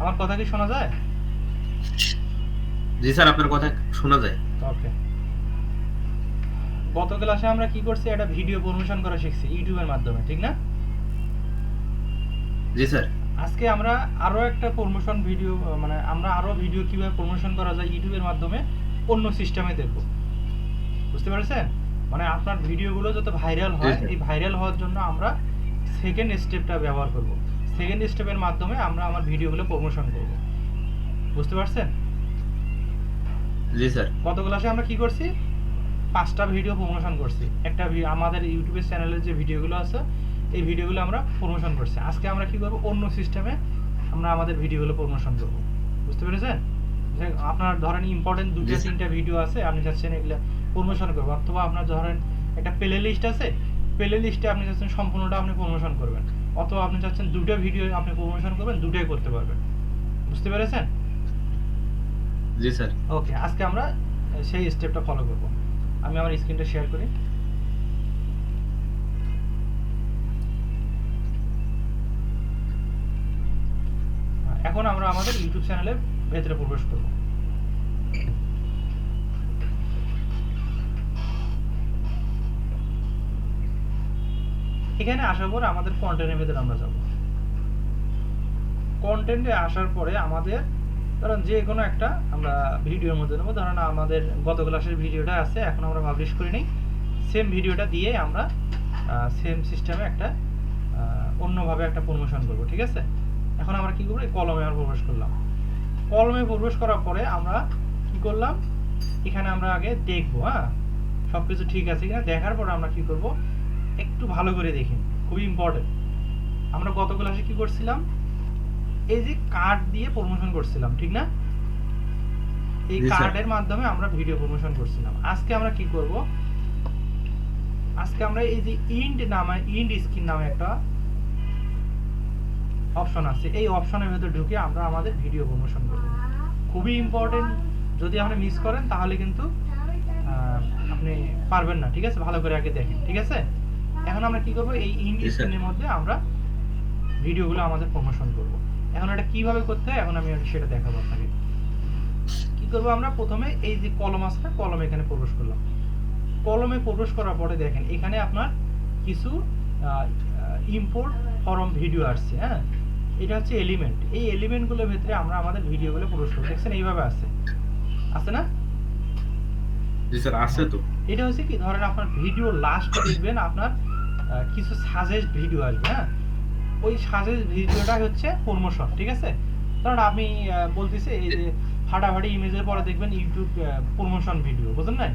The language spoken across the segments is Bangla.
আমার কথা কি শোনা যায়? জি স্যার আপনার কথা শোনা যায়। ওকে। গত ক্লাসে আমরা কি করছি? একটা ভিডিও প্রমোশন করা শিখছি ইউটিউবের মাধ্যমে ঠিক না? জি স্যার। আজকে আমরা আরও একটা প্রমোশন ভিডিও মানে আমরা আরও ভিডিও কীভাবে প্রমোশন করা যায় ইউটিউবের মাধ্যমে অন্য সিস্টেমে দেখব। বুঝতে পারছেন? মানে আপনার ভিডিওগুলো যত ভাইরাল হয় এই ভাইরাল হওয়ার জন্য আমরা সেকেন্ড স্টেপটা ব্যবহার করব। সেকেন্ড স্টেপের মাধ্যমে আমরা আমার ভিডিওগুলো প্রমোশন করব। বুঝতে পারছেন? জি স্যার। গত ক্লাসে আমরা কি করছি? পাঁচটা ভিডিও প্রমোশন করছি। একটা আমাদের ইউটিউবের চ্যানেলের যে ভিডিওগুলো আছে এই ভিডিওগুলো আমরা প্রমোশন করছি। আজকে আমরা কি করব? অন্য সিস্টেমে আমরা আমাদের ভিডিওগুলো প্রমোশন করব। বুঝতে পেরেছেন? আপনার ধরেন ইম্পর্টেন্ট দুটো তিনটা ভিডিও আছে আপনি চাচ্ছেন এগুলো প্রমোশন করব। অথবা আপনার ধরেন একটা প্লে লিস্ট আছে প্লে লিস্টে আপনি চাচ্ছেন সম্পূর্ণটা আপনি প্রমোশন করবেন। অথবা আপনি চাচ্ছেন দুটো ভিডিও আপনি প্রমোশন করবেন দুটোই করতে পারবেন। বুঝতে পেরেছেন? জি স্যার। ওকে আজকে আমরা সেই স্টেপটা ফলো করব। আমি আমার স্ক্রিনটা শেয়ার করি। এখন আমরা আমাদের ইউটিউব চ্যানেলের ভেতরে প্রবেশ করব। এখানে আসার পর আমাদের কন্টেন্টের ভেতরে আমরা যাব। কন্টেন্টে আসার পরে আমাদের, ধরেন যে কোনো একটা আমরা ভিডিওর মধ্যে নেব। ধরেন আমাদের গত ক্লাসের ভিডিওটা আছে, এখন আমরা পাবলিশ করি নিই। সেম ভিডিওটা দিয়ে আমরা সেম সিস্টেমে একটা অন্যভাবে একটা প্রমোশন করব, ঠিক আছে? এখন আমরা কি করব? কলমে আমরা প্রবেশ করলাম। কলমে প্রবেশ করার পরে আমরা কি করলাম? এখানে আমরা আগে দেখব হ্যাঁ? সব কিছু ঠিক আছে কিনা? দেখার পরে আমরা কি করব? একটু ভালো করে দেখি খুবই ইম্পর্টেন্ট আমরা গত ক্লাসে কি করছিলাম? এই যে কার্ড দিয়ে প্রমোশন করছিলাম ঠিক না? এই কার্ডের মাধ্যমে আমরা ভিডিও প্রমোশন করছিলাম। আজকে আমরা কি করব? আজকে আমরা এই যে ইন্ড নামে ইন্ড স্ক্রিন নামে একটা অপশন আছে। এই অপশনের ভেতর ঢুকে আমরা আমাদের ভিডিও প্রমোশন করব। খুবই ইম্পর্টেন্ট যদি আপনি মিস করেন তাহলে কিন্তু আপনি পারবেন না ঠিক আছে? ভালো করে আগে দেখেন ঠিক আছে? এখন আমরা কি করব? এই ইন্ড জি, স্ক্রিনের মধ্যে আমরা ভিডিওগুলো আমাদের প্রমোশন করব। এখন এটা কীভাবে করতে হয়? এখন আমি সেটা দেখাবো আপনাকে। কি করব আমরা? প্রথমে এই যে কলম আছে কলম এখানে প্রবেশ করলাম। কলমে প্রবেশ করার পরে দেখেন এখানে আপনার কিছু ইম্পোর্ট ফরম ভিডিও আসছে হ্যাঁ? এটা হচ্ছে এলিমেন্ট এই এলিমেন্টগুলোর ভেতরে আমরা আমাদের ভিডিওগুলো প্রবেশ করব। দেখছেন এইভাবে আছে আছে না? জি স্যার আছে তো। এটা হচ্ছে কি? ধরেন আপনার ভিডিও লাস্ট দেখবেন আপনার কিছু সাজেস্ট ভিডিও আসবে হ্যাঁ? ওই সাজেস্ট ভিডিওটা হচ্ছে প্রমোশন ঠিক আছে? কারণ আমি বলতেছি এই যে ফাটাফাটি ইমেজের পরে দেখবেন ইউটিউব প্রমোশন ভিডিও বুঝলেন না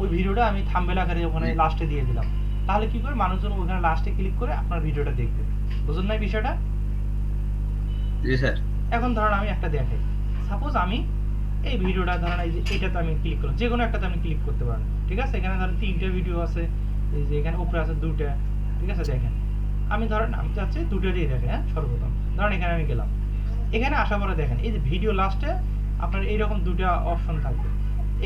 ওই ভিডিওটা আমি থাম্বেল আকারে ওখানে লাস্টে দিয়ে দিলাম। তাহলে কি করে মানুষজন ওখানে লাস্টে ক্লিক করে আপনার ভিডিওটা দেখবে বুঝলেন না বিষয়টা? জি স্যার। এখন ধরেন আমি একটা দেখাই সাপোজ আমি এই ভিডিওটা ধরেন এই যে এটাতে আমি ক্লিক করলাম যে কোনো একটাতে আমি ক্লিক করতে পারেন ঠিক আছে? এখানে ধরেন তিনটে ভিডিও আছে এই যে এখানে উপরে আছে দুটা ঠিক আছে দেখেন আমি ধরেন, আমি চাচ্ছি দুটো দিয়ে দেখে হ্যাঁ সর্বপ্রথম। ধরেন এখানে আমি গেলাম। এখানে আসার পরে দেখেন, এই যে ভিডিও লাস্টে আপনার এইরকম দুটো অপশন থাকবে।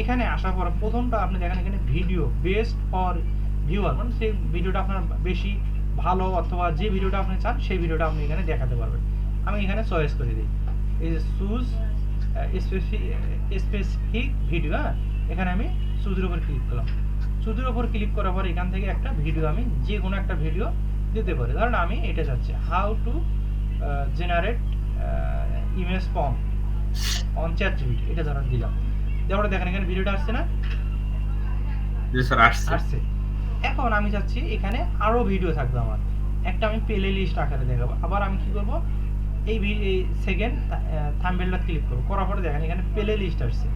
এখানে আসার পরে প্রথমটা আপনি দেখেন এখানে ভিডিও বেস্ট ফর ভিউয়ার মানে সেই ভিডিওটা আপনার বেশি ভালো অথবা যে ভিডিওটা আপনি চান, সেই ভিডিওটা আপনি এখানে দেখাতে পারবেন। আমি এখানে চয়েস করে দিই। এই যে চুজ স্পেসিফিক ভিডিও হ্যাঁ এখানে আমি চুজের উপর ক্লিক করলাম। চুজের উপর ক্লিক করার পর এখান থেকে একটা ভিডিও আমি যে কোনো একটা ভিডিও দিতে পারি। ধরেন আমি এটা চাচ্ছি how to generate image form on ChatGPT এটা ধরেন দিলাম। তারপরে দেখেন এখানে ভিডিওটা আসছে না? আসছে। এখন আমি চাচ্ছি এখানে আরও ভিডিও থাকবে আমার। একটা আমি প্লে লিস্ট আকারে দেখাবো। আবার আমি কি করব? এই সেকেন্ড থাম্বেলটা ক্লিক করব। করার পরে দেখেন এখানে প্লে লিস্ট আসছে।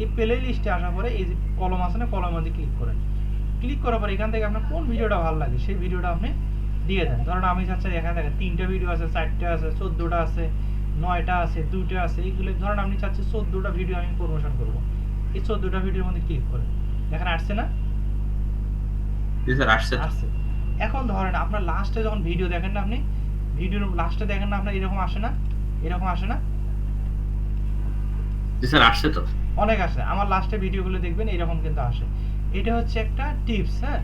এই প্লে লিস্টে আসার পরে এই যে কলম আছে না কলমের মধ্যে ক্লিক করেন। ক্লিক করার পরে এখান থেকে আপনার কোন ভিডিওটা ভালো লাগে সেই ভিডিওটা আপনি দিয়ে দেন। ধরুন আমি চাচ্ছি এখানে দেখেন তিনটা ভিডিও আছে চারটে আছে চোদ্দোটা আছে নয়টা আছে দুইটা আছে এইগুলো ধরেন আপনি চাচ্ছি চোদ্দোটা ভিডিও আমি প্রমোশন করব। এই চোদ্দোটা ভিডিওর মধ্যে ক্লিক করেন। দেখেন আসছে না? আসছে। আসছে। এখন ধরেন আপনার লাস্টে যখন ভিডিও দেখেন না আপনি ভিডিওর লাস্টে দেখেন না আপনার এরকম আসে না? এরকম আসে না? স্যার আসছে তো। অনেক আসে। আমার লাস্টে ভিডিওগুলো দেখবেন এরকম কিন্তু আসে। এটা হচ্ছে একটা টিপস হ্যাঁ?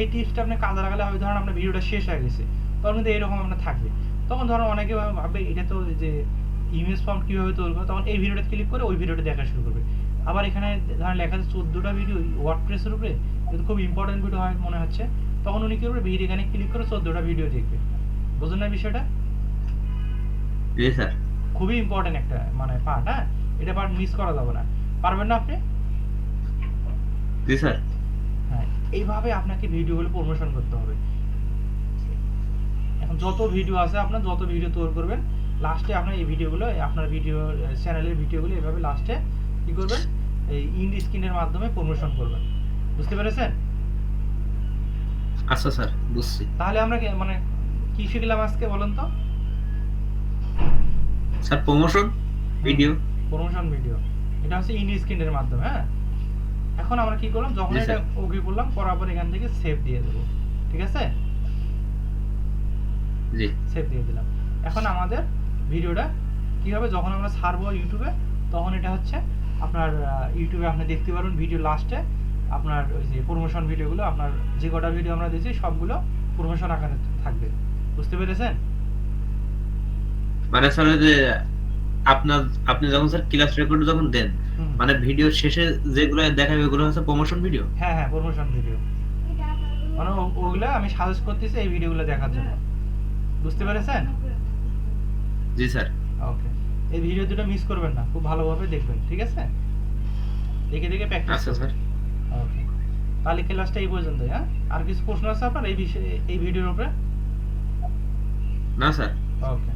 এই টিপসটা আপনি কাজে লাগালে হবে ধরেন আপনার ভিডিওটা শেষ হয়ে গেছে তখন কিন্তু এরকম আপনার থাকবে। তখন ধরো অনেকে ভাববে এটা তো যে ইমেজ ফর্ম কীভাবে তৈরি করবে তখন এই ভিডিওটা ক্লিক করে ওই ভিডিওটা দেখা শুরু করবে। আবার এখানে ধরেন লেখা আছে চোদ্দোটা ভিডিও ওয়ার্ডপ্রেসের উপরে কিন্তু খুব ইম্পর্টেন্ট ভিডিও হয় মনে হচ্ছে তখন উনি কী করবে ভিডিও এখানে ক্লিক করে চোদ্দোটা ভিডিও দেখবে। বুঝলেন না বিষয়টা? খুবই ইম্পর্টেন্ট একটা মানে পার্ট হ্যাঁ? এটা পার্ট মিস করা যাবে না। পারবেন না আপনি? জি স্যার। হ্যাঁ এইভাবে আপনাকে ভিডিওগুলো প্রমোশন করতে হবে। এখন যত ভিডিও আছে আপনার যত ভিডিও তৈরি করবেন লাস্টে আপনার এই ভিডিওগুলো আপনার ভিডিও চ্যানেলের ভিডিওগুলো এভাবে লাস্টে কি করবেন? এই ইন্ড স্ক্রিনের মাধ্যমে প্রমোশন করবেন। বুঝতে পেরেছেন? আচ্ছা স্যার বুঝছি। তাহলে আমরা মানে কি শিখলাম আজকে বলেন তো? Sir promotion video promotion video এটা হচ্ছে ইন্ড স্ক্রিনের মাধ্যমে হ্যাঁ? এখন আমরা কি করলাম? যখন এটা ওকে করলাম করার পর এখান থেকে সেভ দিয়ে দেবো। ঠিক আছে? জি। সেভ দিয়ে দিলাম। এখন আমাদের ভিডিওটা কি হবে? যখন আমরা ছাড়বো ইউটিউবে তখন এটা হচ্ছে আপনার ইউটিউবে আপনি দেখতে পারবেন ভিডিও লাস্টে আপনার ওই যে প্রমোশন ভিডিওগুলো আপনার যে কটা ভিডিও আমরা দিয়েছি সবগুলো প্রমোশন আকারে থাকবে। বুঝতে পেরেছেন? মানে স্যার যে আপনার আপনি যখন স্যার ক্লাস রেকর্ড যখন দেন মানে ভিডিও শেষে যেগুলো দেখাবে ওগুলো হচ্ছে প্রমোশন ভিডিও হ্যাঁ হ্যাঁ প্রমোশন ভিডিও মানে ওগুলো আমি সাজেস্ট করতেছি এই ভিডিওগুলো দেখার জন্য। বুঝতে পেরেছেন? জি স্যার ওকে এই ভিডিও দুটো মিস করবেন না খুব ভালোভাবে দেখবেন ঠিক আছে? দেখে দেখে প্র্যাকটিস আচ্ছা স্যার ওকে তাহলে ক্লাসটা এই পর্যন্তই হ্যাঁ? আর কিছু প্রশ্ন আছে আপনার এই বিষয়ে এই ভিডিওর উপরে? না স্যার ওকে